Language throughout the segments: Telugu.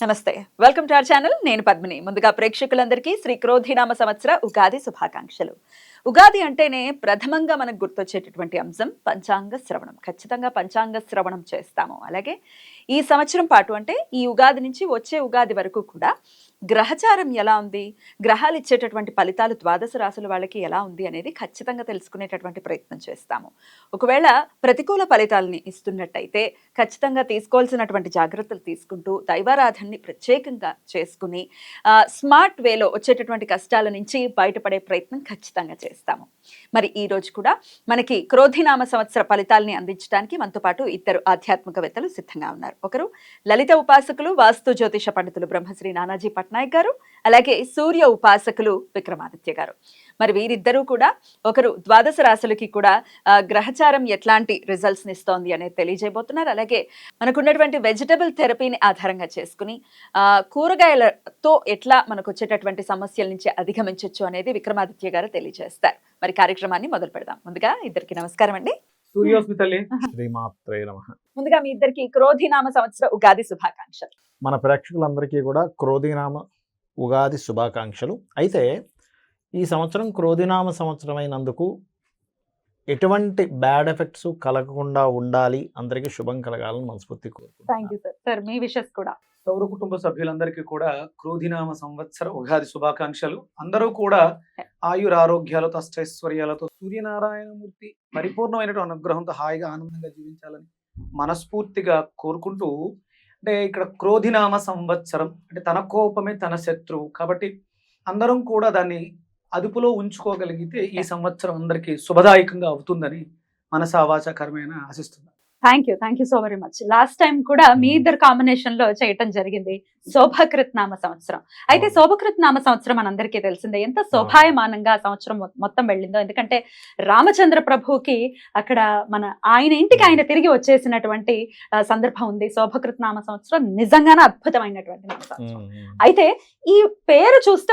నమస్తే. వెల్కమ్ టు అవర్ ఛానల్ నేను పద్మిని. ముందుగా ప్రేక్షకులందరికీ శ్రీ క్రోధినామ సంవత్సర ఉగాది శుభాకాంక్షలు. ఉగాది అంటేనే ప్రథమంగా మనకు గుర్తొచ్చేటటువంటి అంశం పంచాంగ శ్రవణం. ఖచ్చితంగా పంచాంగ శ్రవణం చేస్తాము. అలాగే ఈ సంవత్సరం పాటు అంటే ఈ ఉగాది నుంచి వచ్చే ఉగాది వరకు కూడా గ్రహచారం ఎలా ఉంది? గ్రహాలు ఇచ్చేటటువంటి ఫలితాలు ద్వాదశ రాశుల వాళ్ళకి ఎలా ఉంది అనేది ఖచ్చితంగా తెలుసుకునేటటువంటి ప్రయత్నం చేస్తాము. ఒకవేళ ప్రతికూల ఫలితాలని ఇస్తున్నట్టయితే ఖచ్చితంగా తీసుకోవాల్సినటువంటి జాగ్రత్తలు తీసుకుంటూ దైవారాధనని ప్రత్యేకంగా చేసుకుని స్మార్ట్ వేలో వచ్చేటటువంటి కష్టాల నుంచి బయటపడే ప్రయత్నం ఖచ్చితంగా చేస్తాము. మరి ఈ రోజు కూడా మనకి క్రోధినామ సంవత్సర ఫలితాలని అందించడానికి మనతో పాటు ఇద్దరు ఆధ్యాత్మికవేత్తలు సిద్ధంగా ఉన్నారు. ఒకరు లలిత ఉపాసకులు వాస్తు జ్యోతిష పండితులు బ్రహ్మశ్రీ నానాజీ పట్నం పట్నాయక్ గారు అలాగే సూర్య ఉపాసకులు విక్రమాదిత్య గారు. మరి వీరిద్దరూ కూడా ఒకరు ద్వాదశ రాశులకి కూడా గ్రహచారం ఎట్లాంటి రిజల్ట్స్ ఇస్తోంది అనేది తెలియజేయబోతున్నారు. అలాగే మనకున్నటువంటి వెజిటబుల్ థెరపీని ఆధారంగా చేసుకుని ఆ, కూరగాయలతో ఎట్లా మనకు వచ్చేటటువంటి సమస్యల నుంచి అధిగమించవచ్చు అనేది విక్రమాదిత్య గారు తెలియజేస్తారు. మరి కార్యక్రమాన్ని మొదలు పెడదాం ముందుగా ఇద్దరికి నమస్కారం అండి. సూర్యోస్మి తల్లి శ్రీమాత్రే నమ. ముందుగా మీ ఇద్దరికి క్రోధినామ సంవత్సర ఉగాది శుభాకాంక్షలు. మన ప్రేక్షకులందరికీ కూడా క్రోధినామ ఉగాది శుభాకాంక్షలు. అయితే ఈ సంవత్సరం క్రోధినామ సంవత్సరం అయినందుకు ఎటువంటి బ్యాడ్ ఎఫెక్ట్స్ కలగకుండా ఉండాలి. అందరికీ శుభం కలగాలని మనస్ఫూర్తి థ్యాంక్ కోరుకుంటున్నాను యూ సార్ సార్ మీ విషెస్ కూడా. సౌర కుటుంబ సభ్యులందరికీ కూడా క్రోధినామ సంవత్సర ఉగాది శుభాకాంక్షలు. అందరూ కూడా ఆయుర ఆరోగ్యాలతో అష్టైశ్వర్యాలతో సూర్యనారాయణమూర్తి పరిపూర్ణమైనటువంటి అనుగ్రహంతో హాయిగా ఆనందంగా జీవించాలని మనస్ఫూర్తిగా కోరుకుంటూ అంటే ఇక్కడ క్రోధినామ సంవత్సరం అంటే తన కోపమే తన శత్రువు కాబట్టి అందరం కూడా దాన్ని అదుపులో ఉంచుకోగలిగితే ఈ సంవత్సరం అందరికీ శుభదాయకంగా అవుతుందని మనసావాచకరమైన ఆశిస్తున్నాను. Thank you thank you so very much last time కూడా మీ ఇద్దరు కాంబినేషన్లో చేయటం జరిగింది. శోభకృత్ నామ సంవత్సరం. అయితే. శోభకృత్ నామ సంవత్సరం మనందరికీ తెలిసిందే. ఎంత శోభాయమానంగా ఆ సంవత్సరం మొత్తం వెళ్ళిందో. ఎందుకంటే రామచంద్ర ప్రభుకి అక్కడ మన ఆయన ఇంటికి ఆయన తిరిగి వచ్చేసినటువంటి సందర్భం ఉంది. శోభకృత్ నామ సంవత్సరం నిజంగానే అద్భుతమైనటువంటి నామ సంవత్సరం అయితే ఈ పేరు చూస్తే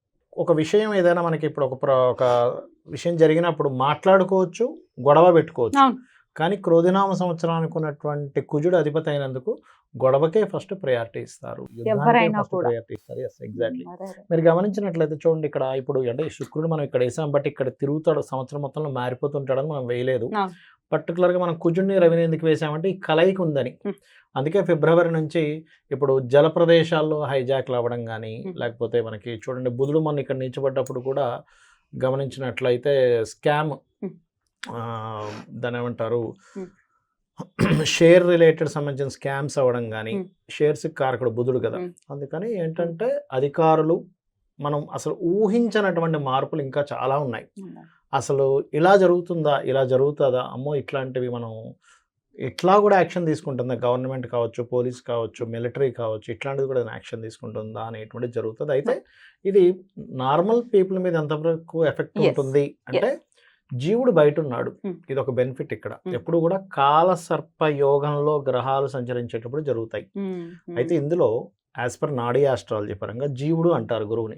ఒక విషయం ఏదైనా మనకి ఇప్పుడు ఒక ప్ర- ఒక విషయం జరిగినప్పుడు మాట్లాడుకోవచ్చు గొడవ పెట్టుకోవచ్చు. కానీ క్రోధినామ సంవత్సరానికి ఉన్నటువంటి కుజుడు అధిపతి అయినందుకు గొడవకే ఫస్ట్ ప్రయారిటీ ఇస్తారు. ప్రయారిటీ ఇస్తారు ఎస్ ఎగ్జాక్ట్లీ మీరు గమనించినట్లయితే చూడండి ఇక్కడ ఇప్పుడు అంటే శుక్రుడు మనం ఇక్కడ వేసాం బట్ ఇక్కడ తిరుగుతాడు సంవత్సరం మొత్తంలో మారిపోతుంటాడని మనం వేయలేదు. పర్టికులర్గా మనం కుజుడిని రవిని ఎందుకు వేసామంటే ఈ కలయిక ఉందని. అందుకే ఫిబ్రవరి నుంచి ఇప్పుడు జల ప్రదేశాల్లో హైజాక్లు అవ్వడం కానీ. లేకపోతే మనకి చూడండి బుధుడు మొన్న ఇక్కడ నిలిచబడ్డప్పుడు కూడా గమనించినట్లయితే స్కామ్. దాని ఏమంటారు. షేర్ రిలేటెడ్ సంబంధించిన స్కామ్స్ అవ్వడం కానీ. షేర్స్ కారకుడు బుధుడు కదా. అందుకని ఏంటంటే అధికారులు మనం అసలు ఊహించనటువంటి మార్పులు ఇంకా చాలా ఉన్నాయి అసలు ఇలా జరుగుతుందా ఇలా జరుగుతుందా? అమ్మో ఇట్లాంటివి మనం ఇట్లా కూడా యాక్షన్ తీసుకుంటుందా? గవర్నమెంట్ కావచ్చు పోలీస్ కావచ్చు మిలిటరీ కావచ్చు ఇట్లాంటిది కూడా యాక్షన్ తీసుకుంటుందా అనేటువంటిది జరుగుతుంది. అయితే ఇది నార్మల్ పీపుల్ మీద ఎంతవరకు ఎఫెక్ట్. ఉంటుంది అంటే జీవుడు బయట ఉన్నాడు Hmm. ఇది ఒక బెనిఫిట్ ఇక్కడ. Hmm. ఎప్పుడు కూడా కాల సర్ప యోగంలో గ్రహాలు సంచరించేటప్పుడు జరుగుతాయి. ఉమ్. అయితే ఇందులో యాజ్ పర్ నాడీ ఆస్ట్రాలజీ పరంగా జీవుడు అంటారు గురువుని.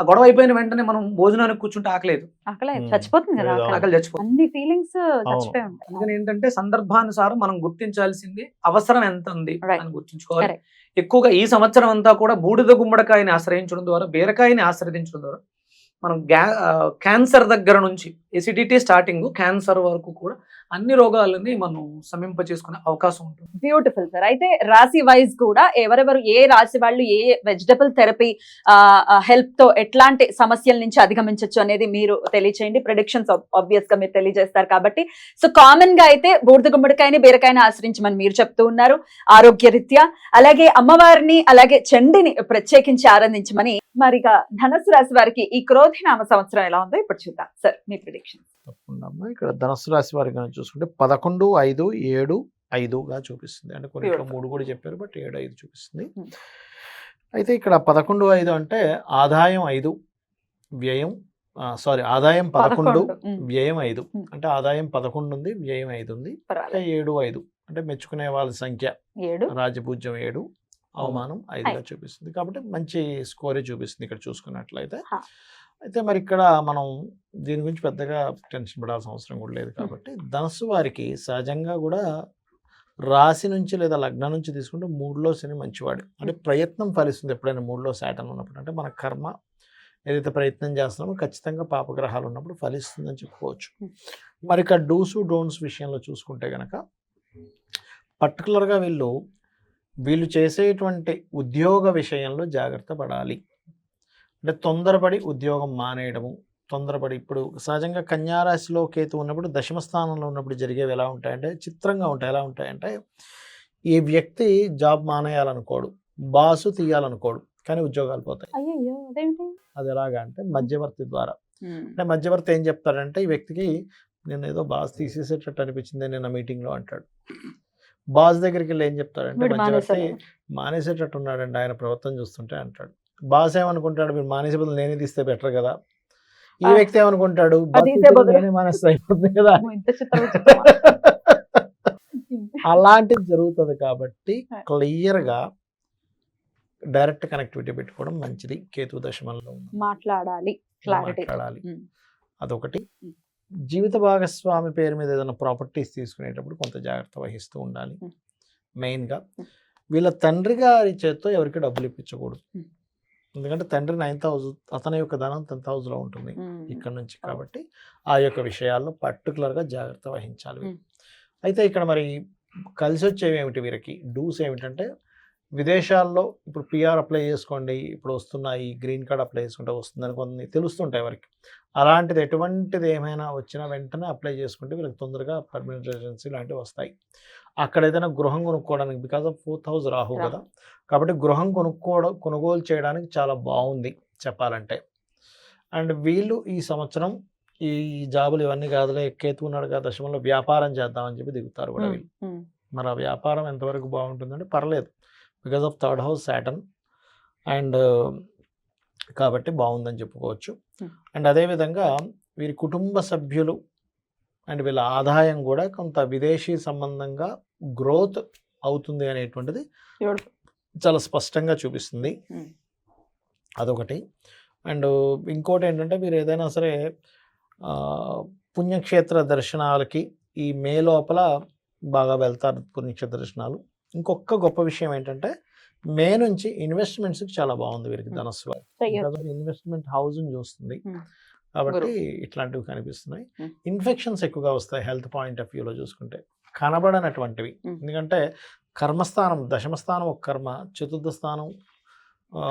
ఆ గొడవ అయిపోయిన వెంటనే మనం భోజనానికి కూర్చుంటే ఆకలేదు ఆకలి. చచ్చిపోతుంది కదా ఏదో ఆకలి. ఆకలి చచ్చిపోతుంది అన్ని ఫీలింగ్స్ చచ్చిపోయి ఉంటాయి అందుకని ఏంటంటే సందర్భానుసారం మనం గుర్తించాల్సింది అవసరం ఎంత ఉంది. అని గుర్తించుకోవాలి. ఎక్కువగా ఈ సంవత్సరం అంతా కూడా బూడిద గుమ్మడికాయని ఆశ్రయించడం ద్వారా బీరకాయని ఆశ్రయించడం ద్వారా మనం క్యాన్సర్ దగ్గర నుంచి ఎసిడిటీ స్టార్టింగ్ క్యాన్సర్ వరకు కూడా అన్ని రోగాలని మనం సమీంప చేసుకునే అవకాశం ఉంటుంది. బ్యూటిఫుల్ సార్ అయితే రాశి వైజ్ కూడా ఎవరెవరు ఏ రాశి వాళ్ళు ఏ వెజిటబుల్ థెరపీ హెల్ప్తో ఎట్లాంటి సమస్యల నుంచి అధిగమించవచ్చు అనేది మీరు తెలియచేయండి. ప్రొడిక్షన్స్ ఆబ్వియస్గా మీరు తెలియజేస్తారు కాబట్టి. సో కామన్గా అయితే బూడిద గుమ్మడికాయని బీరకాయని ఆశ్రయించమని మీరు చెప్తూ ఉన్నారు. ఆరోగ్య రీత్యా అలాగే అమ్మవారిని అలాగే చండిని ప్రత్యేకించి ఆరాధించమని మరిగా ధనస్సు రాశి వారికి ఈ క్రోధినామ సంవత్సరం ఎలా ఉందో ఇప్పుడు చూద్దాం. సార్ మీ ప్రిడిక్షన్ అమ్మా ఇక్కడ ధనుసు రాశి వారి కనుక చూసుకుంటే పదకొండు ఐదు ఏడు ఐదుగా చూపిస్తుంది. అంటే కొన్ని. మూడు కూడా చెప్పారు బట్ ఏడు ఐదు చూపిస్తుంది. Hmm. అయితే ఇక్కడ పదకొండు ఐదు అంటే ఆదాయం ఐదు వ్యయం సారీ ఆదాయం పదకొండు వ్యయం ఐదు. Hmm. అంటే ఆదాయం పదకొండు ఉంది వ్యయం ఐదు ఉంది. ఏడు ఐదు. అంటే మెచ్చుకునే వాళ్ళ సంఖ్య రాజపూజ్యం ఏడు అవమానం ఐదుగా చూపిస్తుంది. కాబట్టి మంచి స్కోరే చూపిస్తుంది ఇక్కడ చూసుకున్నట్లయితే. అయితే మరి ఇక్కడ మనం దీని గురించి పెద్దగా టెన్షన్ పడాల్సిన అవసరం కూడా లేదు కాబట్టి ధనస్సు వారికి సహజంగా కూడా రాశి నుంచి లేదా లగ్నం నుంచి తీసుకుంటే మూడులో శని మంచివాడు. అంటే ప్రయత్నం ఫలిస్తుంది ఎప్పుడైనా మూడులో శాటన్ ఉన్నప్పుడు. అంటే మన కర్మ ఏదైతే ప్రయత్నం చేస్తున్నామో ఖచ్చితంగా పాపగ్రహాలు ఉన్నప్పుడు ఫలిస్తుందని చెప్పుకోవచ్చు. మరి ఇక్కడ డూసు డోన్స్ విషయంలో చూసుకుంటే కనుక పర్టికులర్గా వీళ్ళు వీళ్ళు చేసేటువంటి ఉద్యోగ విషయంలో జాగ్రత్త పడాలి. అంటే తొందరపడి ఉద్యోగం మానేయడము తొందరపడి ఇప్పుడు సహజంగా కన్యారాశిలో కేతు ఉన్నప్పుడు దశమ స్థానంలో ఉన్నప్పుడు జరిగేవి ఎలా ఉంటాయంటే చిత్రంగా ఉంటాయి. ఎలా ఉంటాయంటే ఈ వ్యక్తి జాబ్ మానేయాలనుకోడు బాసు తీయాలనుకోడు కానీ ఉద్యోగాలు పోతాయి. అది ఎలాగా అంటే మధ్యవర్తి ద్వారా. అంటే మధ్యవర్తి ఏం చెప్తాడంటే ఈ వ్యక్తికి నేను ఏదో బాస్ తీసేసేటట్టు అనిపించింది నిన్న మీటింగ్లో అంటాడు. బాస్ దగ్గరికి వెళ్ళి ఏం చెప్తాడంటే మధ్యవర్తి. మానేసేటట్టు ఉన్నాడండి ఆయన ప్రవర్తన చూస్తుంటే అంటాడు. బాస్ ఏమనుకుంటాడు మీరు మానేసే బదులు నేనే తీస్తే బెటర్ కదా ఈ. వ్యక్తి ఏమనుకుంటాడు కదా? అలాంటిది జరుగుతుంది కాబట్టి ఆ. క్లియర్గా డైరెక్ట్ కనెక్టివిటీ పెట్టుకోవడం మంచిది కేతు దశమంలో. మాట్లాడాలి మాట్లాడాలి. అదొకటి. జీవిత భాగస్వామి పేరు మీద ఏదైనా ప్రాపర్టీస్ తీసుకునేటప్పుడు కొంత జాగ్రత్త వహిస్తూ ఉండాలి. మెయిన్గా. వీళ్ళ తండ్రి గారి చేత్తో ఎవరికి డబ్బులు ఇప్పించకూడదు. ఎందుకంటే తండ్రి నైన్త్ హౌస్ అతని యొక్క ధనం టెన్త్ హౌస్లో ఉంటుంది ఇక్కడ నుంచి కాబట్టి ఆ యొక్క విషయాల్లో పర్టికులర్గా జాగ్రత్త వహించాలి. అయితే ఇక్కడ మరి కలిసి వచ్చేవి ఏమిటి వీరికి? డూస్ ఏమిటంటే విదేశాల్లో ఇప్పుడు పిఆర్ అప్లై చేసుకోండి ఇప్పుడు వస్తున్నాయి గ్రీన్ కార్డ్ అప్లై చేసుకుంటే వస్తుందని కొన్ని తెలుస్తుంటాయి వారికి అలాంటిది ఎటువంటిది ఏమైనా వచ్చినా వెంటనే అప్లై చేసుకుంటే వీళ్ళకి తొందరగా పర్మనెంట్ రెసిడెన్సీ లాంటివి వస్తాయి. అక్కడ ఏదైనా గృహం కొనుక్కోవడానికి because of fourth house Rahu. కదా కాబట్టి గృహం కొనుక్కోవడం కొనుగోలు చేయడానికి చాలా బాగుంది చెప్పాలంటే. అండ్ వీళ్ళు ఈ సంవత్సరం ఈ జాబులు ఇవన్నీ కాదులే కేతు ఉన్నాడు కదా దశమంలో వ్యాపారం చేద్దామని చెప్పి దిగుతారు కూడా వీళ్ళు. మరి ఆ వ్యాపారం ఎంతవరకు బాగుంటుందంటే పర్లేదు. Because of third house Saturn and కాబట్టి బాగుందని చెప్పుకోవచ్చు. అండ్ అదేవిధంగా వీరి కుటుంబ సభ్యులు అండ్ వీళ్ళ ఆదాయం కూడా కొంత విదేశీ సంబంధంగా గ్రోత్ అవుతుంది అనేటువంటిది చాలా స్పష్టంగా చూపిస్తుంది. అదొకటి. అండ్ ఇంకోటి ఏంటంటే మీరు ఏదైనా సరే పుణ్యక్షేత్ర దర్శనాలకి ఈ మే లోపల బాగా వెళ్తారు పుణ్యక్షేత్ర దర్శనాలు. ఇంకొక గొప్ప విషయం ఏంటంటే మే నుంచి ఇన్వెస్ట్మెంట్స్కి చాలా బాగుంది వీరికి. ధనస్సు. ఇన్వెస్ట్మెంట్ హౌస్ చూస్తుంది. కాబట్టి ఇట్లాంటివి కనిపిస్తున్నాయి. ఇన్ఫెక్షన్స్ ఎక్కువగా వస్తాయి హెల్త్ పాయింట్ ఆఫ్ వ్యూలో చూసుకుంటే. కనబడనటువంటివి. ఎందుకంటే కర్మస్థానం దశమస్థానం ఒక కర్మ చతుర్థ స్థానం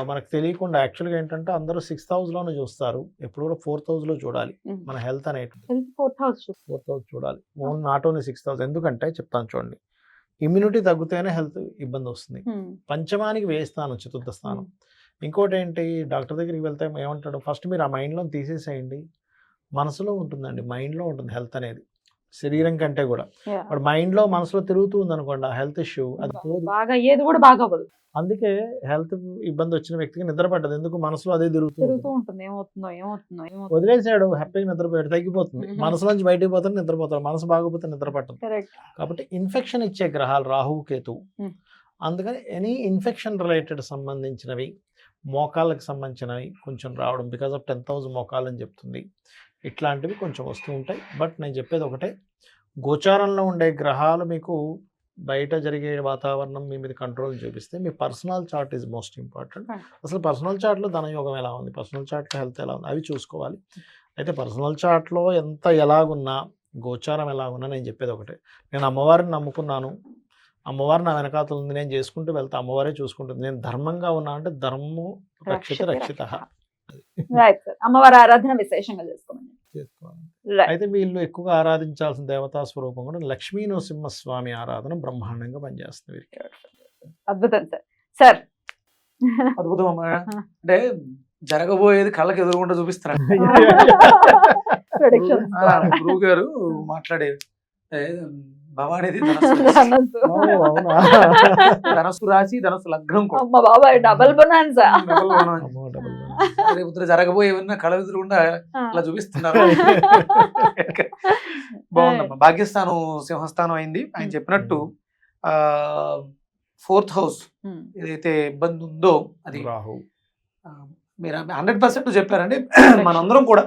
మనకు తెలియకుండా యాక్చువల్గా ఏంటంటే అందరూ సిక్స్త్ హౌస్లోనే చూస్తారు. ఎప్పుడు కూడా ఫోర్త్ హౌస్లో చూడాలి. మన హెల్త్ అనేటువంటి health fourth house fourth house చూడాలి. Own not only sixth house. ఎందుకంటే చెప్తాను చూడండి. ఇమ్యూనిటీ తగ్గితేనే హెల్త్ ఇబ్బంది వస్తుంది. పంచమానికి వేయి స్థానం చతుర్థ స్థానం. ఇంకోటి ఏంటి డాక్టర్ దగ్గరికి వెళ్తే ఏమంటాడు ఫస్ట్ మీరు ఆ మైండ్లో తీసేసేయండి. మనసులో ఉంటుందండి మైండ్లో ఉంటుంది హెల్త్ అనేది. శరీరం కంటే కూడా. ఇప్పుడు మైండ్లో మనసులో తిరుగుతూ ఉంది అనుకోండి ఆ హెల్త్ ఇష్యూ అది బాగా ఏది కూడా బాగా అందుకే హెల్త్ ఇబ్బంది వచ్చిన వ్యక్తికి నిద్ర పడ్డది ఎందుకు? మనసులో అదే తిరుగుతూ తిరుగుతూ ఉంటుంది. ఉంటుంది ఏమవుతుందో ఏమవుతుందో ఏమవుతుందో. వదిలేసాడు హ్యాపీగా నిద్రపోయాడు తగ్గిపోతుంది. మనసులోంచి బయటికి పోతాడు నిద్రపోతాడు మనసు బాగోపోతే నిద్ర పట్టదు. కాబట్టి ఇన్ఫెక్షన్ ఇచ్చే గ్రహాలు రాహు కేతు. అందుకని ఎనీ ఇన్ఫెక్షన్ రిలేటెడ్ సంబంధించినవి మోకాళ్ళకి సంబంధించినవి కొంచెం రావడం బికాస్ ఆఫ్ టెన్ థౌజండ్ మోకాలు అని చెప్తుంది. ఇట్లాంటివి కొంచెం వస్తూ ఉంటాయి. బట్ నేను చెప్పేది ఒకటే గోచారంలో ఉండే గ్రహాలు మీకు బయట జరిగే వాతావరణం మీ మీద కంట్రోల్ చూపిస్తే మీ personal chart is most important. అసలు పర్సనల్ చార్ట్లో ధనయోగం ఎలా ఉంది? పర్సనల్ చార్ట్లో హెల్త్ ఎలా ఉంది? అవి చూసుకోవాలి. అయితే పర్సనల్ చార్ట్లో ఎంత ఎలాగున్నా గోచారం ఎలాగున్నా నేను చెప్పేది ఒకటే. నేను అమ్మవారిని నమ్ముకున్నాను. అమ్మవారు నా వెనకాతలు ఉంది నేను చేసుకుంటూ వెళ్తా అమ్మవారే చూసుకుంటుంది. నేను ధర్మంగా ఉన్నా అంటే ధర్మము రక్షిత రక్షిత రైట్ సార్ అమ్మవారి ఆరాధన విశేషంగా చేసుకోమని. అయితే వీళ్ళు ఎక్కువగా ఆరాధించాల్సిన దేవతా స్వరూపం కూడా లక్ష్మీ నరసింహస్వామి ఆరాధన బ్రహ్మాండంగా పనిచేస్తుంది వీరికి. అద్భుతం సార్ సార్ అద్భుతం అమ్మా. అంటే జరగబోయేది కళ్ళకి Predictions. ఆ, గురువు గారు మాట్లాడేది ఏ, భవానీది ధనస్సు. అవునా? ధనస్సు లగ్నం కూడా. అమ్మ బాబాయ్ డబల్ బొనాన్సా. రేపు ఉత్తర జరగబోయేవన్నా కళ్ళ ఎదురుగుండా అలా చూపిస్తున్నారు. బాగుందమ్మా. భాగ్యస్థానం సింహస్థానం అయింది. ఆయన చెప్పినట్టు ఆ ఫోర్త్ హౌస్ ఏదైతే ఇబ్బంది ఉందో అది మీరు హండ్రెడ్ పర్సెంట్ చెప్పారండి. మనందరం కూడా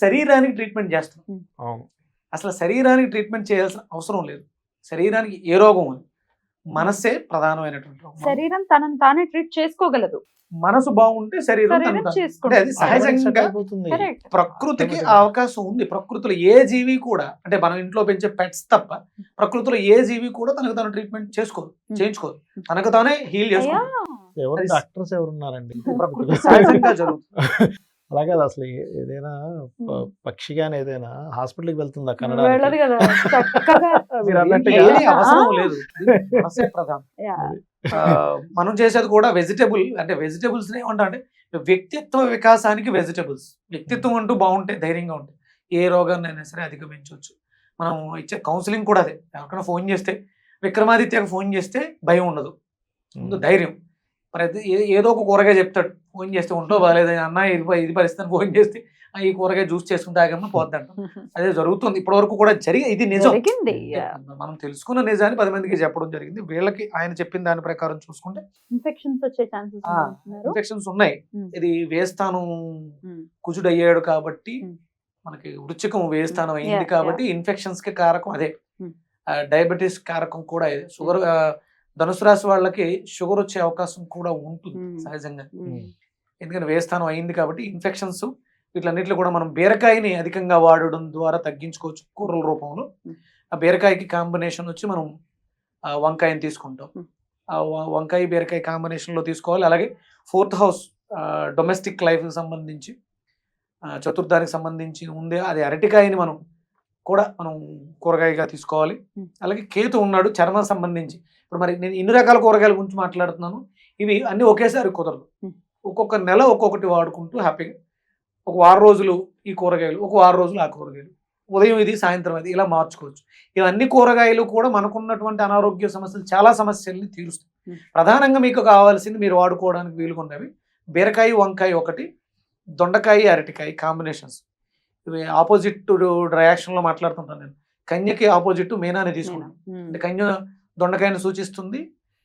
శరీరానికి ట్రీట్మెంట్ చేస్తాం అవును. అసలు శరీరానికి ట్రీట్మెంట్ చేయాల్సిన అవసరం లేదు. శరీరానికి ఏ రోగం ఉంది? మనస్సే ప్రధానమైనటువంటి రోగం. శరీరం తనని తానే ట్రీట్ చేసుకోగలదు. మనసు బాగుంటే శరీరం అంటే అది సహజంగా ప్రకృతికి అవకాశం ఉంది. ప్రకృతిలో ఏ జీవి కూడా అంటే మనం ఇంట్లో పెంచే పెట్స్ తప్ప ప్రకృతిలో ఏ జీవి కూడా తనకు తాను ట్రీట్మెంట్ చేసుకోదు చేయించుకోదు. తనకు తానే హీల్ చేసుకోదు. డాక్టర్స్ ఎవరు ఉన్నారండి ప్రకృతి సహజంగా జరుగుతుంది. అలాగే అది అసలు ఏదైనా పక్షి కానీ ఏదైనా హాస్పిటల్కి వెళ్తుందా కన్నడ అవసరం. లేదు. ప్రధానం. మనం చేసేది కూడా వెజిటబుల్ అంటే వెజిటబుల్స్ ఏమంటా అంటే వ్యక్తిత్వ వికాసానికి వెజిటబుల్స్ వ్యక్తిత్వం అంటూ బాగుంటే ధైర్యంగా ఉంటే ఏ రోగాన్ని అయినా సరే అధిగమించవచ్చు. మనం ఇచ్చే కౌన్సిలింగ్ కూడా అదే. ఎవరికైనా ఫోన్ చేస్తే విక్రమాదిత్యకు ఫోన్ చేస్తే భయం ఉండదు. ముందు ధైర్యం. ఏ- ఏదో ఒక కూరగాయ చెప్తాడు. ఫోన్ చేస్తే ఒంట్లో బాగాలేదు అన్న ఇది ఇది పరిస్థితి ఫోన్ చేస్తే "ఆ, ఈ కూరగాయ జ్యూస్ చేసుకుంటే ఆగమ్మా పోద్దంట అదే జరుగుతుంది. ఇప్పటి వరకు కూడా జరిగి ఇది నిజం. మనం తెలుసుకున్న నిజాన్ని పది మందికి చెప్పడం జరిగింది. వీళ్ళకి ఆయన చెప్పిన దాని ప్రకారం చూసుకుంటే ఇన్ఫెక్షన్స్ వచ్చే ఛాన్సెస్ ఇన్ఫెక్షన్స్ ఉన్నాయి. ఇది వేస్తాను. కుజుడు అయ్యాడు కాబట్టి. మనకి వృచ్చికం వేస్తానం. అయింది కాబట్టి ఇన్ఫెక్షన్స్కి కారకం అదే. డయాబెటీస్ కారకం కూడా షుగర్ ధనుసు రాశి వాళ్ళకి షుగర్ వచ్చే అవకాశం కూడా ఉంటుంది. సహజంగా. ఎందుకంటే వేస్తానం అయింది కాబట్టి ఇన్ఫెక్షన్స్ వీటిలన్నింటిలో కూడా మనం బీరకాయని అధికంగా వాడడం ద్వారా తగ్గించుకోవచ్చు కూరల రూపంలో. ఆ బీరకాయకి కాంబినేషన్ వచ్చి మనం వంకాయని తీసుకుంటాం. ఆ వ- వంకాయ బీరకాయ combination లో తీసుకోవాలి అలాగే ఫోర్త్ హౌస్ డొమెస్టిక్ లైఫ్కి సంబంధించి చతుర్థానికి సంబంధించి ఉంది అది అరటికాయని మనం కూడా మనం కూరగాయగా తీసుకోవాలి. అలాగే కేతు ఉన్నాడు చర్మం సంబంధించి ఇప్పుడు మరి నేను ఇన్ని రకాల కూరగాయల గురించి మాట్లాడుతున్నాను. ఇవి అన్ని ఒకేసారి కుదరదు. ఒక్కొక్క నెల ఒక్కొక్కటి వాడుకుంటూ హ్యాపీగా ఒక వారం రోజులు ఈ కూరగాయలు ఒక వారం రోజులు ఆ కూరగాయలు. ఉదయం ఇది సాయంత్రం అది ఇలా మార్చుకోవచ్చు. ఇవన్నీ కూరగాయలు కూడా మనకున్నటువంటి అనారోగ్య సమస్యలు చాలా సమస్యల్ని తీరుస్తాయి. ప్రధానంగా మీకు కావాల్సింది మీరు వాడుకోవడానికి వీలుగా ఉన్నవి బీరకాయ వంకాయ ఒకటి దొండకాయ అరటికాయ కాంబినేషన్స్. ఇవి ఆపోజిట్లో మాట్లాడుతుంటాను నేను. కన్యకి ఆపోజిట్ మీనాని తీసుకుంటాను. అంటే కన్య దొండకాయను సూచిస్తుంది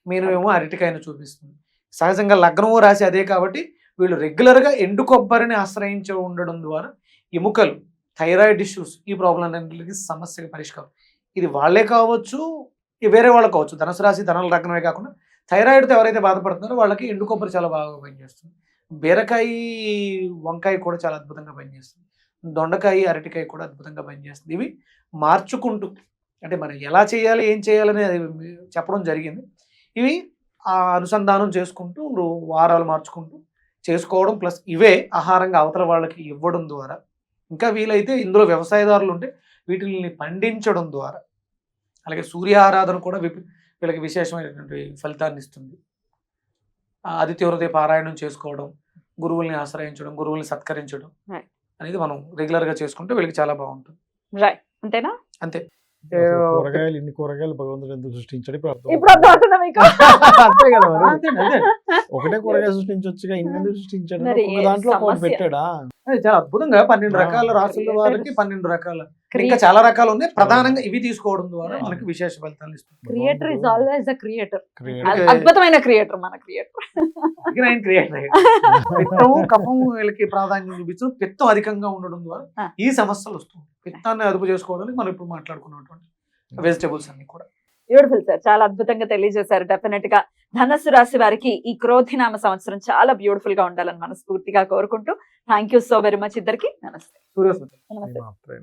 మీనేమో అరటికాయను చూపిస్తుంది. సహజంగా లగ్నము రాసి అదే కాబట్టి వీళ్ళు రెగ్యులర్గా ఎండు కొబ్బరిని ఆశ్రయించి ఉండడం ద్వారా ఎముకలు థైరాయిడ్ ఇష్యూస్ ఈ ప్రాబ్లం అన్నింటికి సమస్యకి పరిష్కారం. ఇది వాళ్ళే కావచ్చు వేరే వాళ్ళు కావచ్చు. ధనుసు రాశి ధనల లగ్నమే కాకుండా థైరాయిడ్తో ఎవరైతే బాధపడుతున్నారో వాళ్ళకి ఎండు కొబ్బరి చాలా బాగా పనిచేస్తుంది. బీరకాయ వంకాయ కూడా చాలా అద్భుతంగా పనిచేస్తుంది. దొండకాయ అరటికాయ కూడా అద్భుతంగా పనిచేస్తుంది. ఇవి మార్చుకుంటూ అంటే మనం ఎలా చేయాలి ఏం చేయాలని అది చెప్పడం జరిగింది. ఇవి ఆ అనుసంధానం చేసుకుంటూ వారాలు మార్చుకుంటూ చేసుకోవడం ప్లస్ ఇవే ఆహారంగా అవతల వాళ్ళకి ఇవ్వడం ద్వారా. ఇంకా వీలైతే ఇందులో వ్యవసాయదారులు ఉంటే వీటిని పండించడం ద్వారా. అలాగే సూర్య ఆరాధన కూడా వీళ్ళకి విశేషమైనటువంటి ఫలితాన్ని ఇస్తుంది. ఆదిత్య హృదయ పారాయణం చేసుకోవడం గురువుల్ని ఆశ్రయించడం గురువుల్ని సత్కరించడం. అనేది మనం రెగ్యులర్గా చేసుకుంటే వీళ్ళకి చాలా బాగుంటుంది. రైట్ అంతేనా? అంతే. కూరగాయలు ఇన్ని కూరగాయలు భగవంతుడు ఎందుకు సృష్టించాడు? ఇప్పుడు అర్థం మీకు? అంతే కదా మరి. అంతే, అంతే. ఒకటే కూరగాయ సృష్టించొచ్చుగా ఇన్ని ఎందుకు సృష్టించాడు? దాంట్లో ఒకటి. పెట్టాడా? చాలా అద్భుతంగా. పన్నెండు రకాల రాసుల. వారికి పన్నెండు రకాల ఇంకా క్రియేటర్ చాలా రకాలు ఉన్నాయి ప్రధానంగా ఇవి తీసుకోవడం ద్వారా. మనకి విశేష ఫలితాలు ఇస్తుంది. Creator is always the creator. అద్భుతమైన క్రియేటర్ మన క్రియేటర్ ఆయన క్రియేట్ పిత్తం కఫం వీళ్ళకి ప్రాధాన్యం చూపించడం పిత్తం అధికంగా ఉండడం ద్వారా. ఈ సమస్యలు వస్తుంది పిత్తాన్ని అదుపు చేసుకోవడానికి మనం ఇప్పుడు మాట్లాడుకున్నటువంటి వెజిటేబుల్స్ అన్ని కూడా. బ్యూటిఫుల్ సార్ చాలా అద్భుతంగా తెలియజేశారు. డెఫినెట్గా ధనస్సు రాశి వారికి ఈ క్రోధినామ సంవత్సరం చాలా బ్యూటిఫుల్గా ఉండాలని మనస్ఫూర్తిగా కోరుకుంటూ thank you so very much ఇద్దరికి. నమస్తే. నమస్తే.